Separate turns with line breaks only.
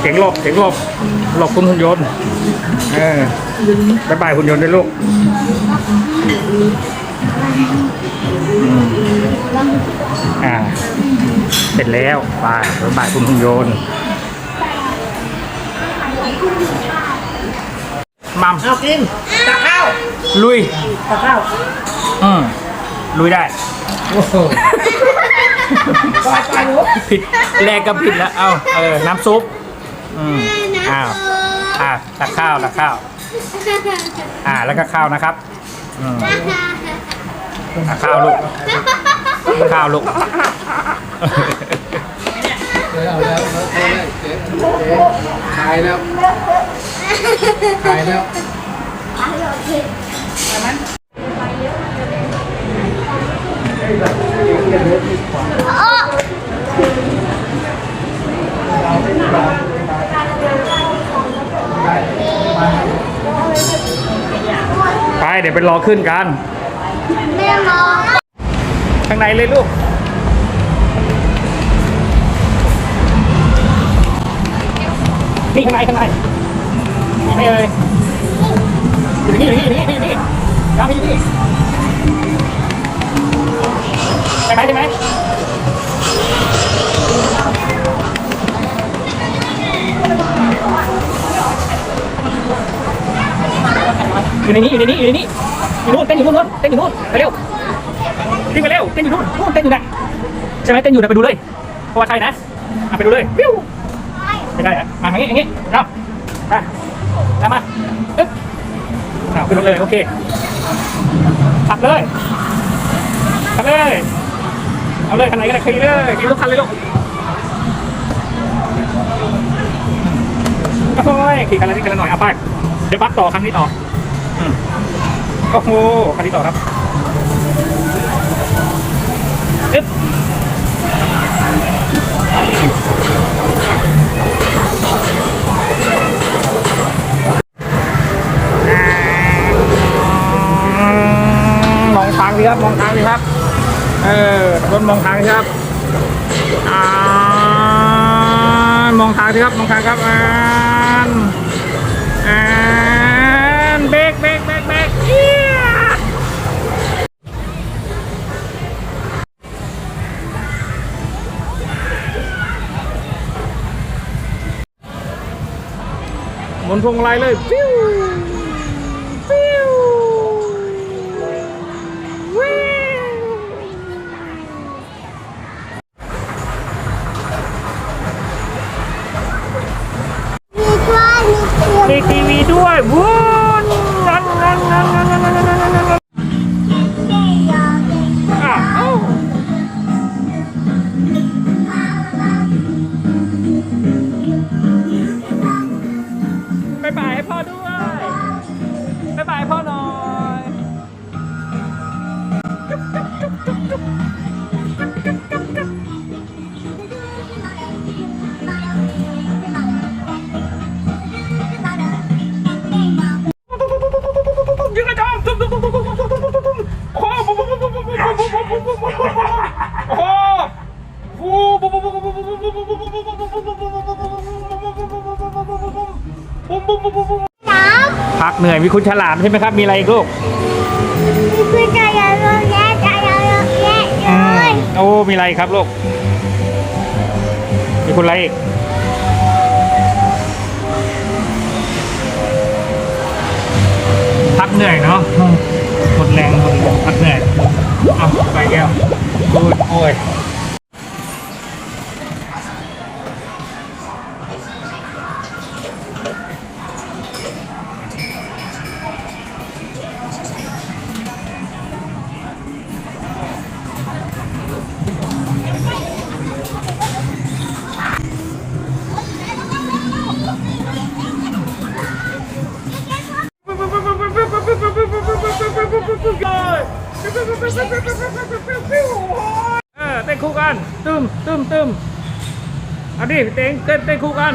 เสียงหลบเสียงหลบหลบคุณหุ่นยนต์เออบายบายหุ่นยนต์ด้วยลูกอืมอ่า เสร็จแล้วไปบายบายคุณหุ่นยนต์มัม
เอากินตักข้าว
ลุย
ตักข้าว
อืมลุยได้
โอ้โห
ผิดแรกก็ผิดแล้ว เอาเออ น้ำซุป อืมอ้าวอ่าตักข้าวตักข้าว อ่า แล้วก็ข้าวนะครับ อืมตักข้าวลูก ข้าวลูก
เอาแล้วเอาแล้วขายแล้วขายแล้ว
ไปเดี๋ยวไปรอขึ้นกัน
แม่มอ
ข้างในเลยลูกนี่ข้างในข้างในไม่เอ่ยอยู่นี่อยู่นี่อยู่นี่อยู่นี่ยาวอยู่นี่ใช่ไหมใช่ไหม อยู่ในนี้อยู่ในนี้อยู่ในนี้อยู่นู่นเต้นอยู่นู่นเต้นอยู่นู่นไปเร็วขึ้นไปเร็วเต้นอยู่นู่นนู่นเต้นอยู่น่ะใช่ไหมเต้นอยู่นะไปดูเลยเพราะว่าใช่นะอะไปดูเลยปิ้วไม่ได้อะมาอย่างงี้อย่างงี้เอามาแล้วมาอึ๊บเอาขึ้นรถเลยโอเคขับเลยขับเลยเอาเลยคันไหนก็ได้ขี่เลยขี่ทุกคันเลยลูกโอ้ยขี่คันละนิดคันละหน่อยเอาไปเดี๋ยวปักต่อคันนี้ต่อ โอ้โหคันนี้ต่อครับอึ๊บมองทางสิครับ มองทางสิครับ เออรถมองทางสิครับอ่ามองทางสิครับ มองทางครับอ่านอ่า นพวงมาลัยเลยปิ้วายบายให้พ่อด้วย พักเหนื่อยมีคุณฉลามใช่ไหมครับ มีอะไรอีกลูก
มีตัวใหญ่ๆเยอะแยะใหญ่ๆเยอะแยะเลย
โอ้มีอะไรครับลูกมีคุณอะไรอีกพักเหนื่อยเนาะหมดแรงหมดแรงพักเหนื่อยเอาไปแก้วโอ้ยโอ้ย เออเต้นคู่กันตึมตึมตึมเอาดิเต้นเต้นเต้นคู่กัน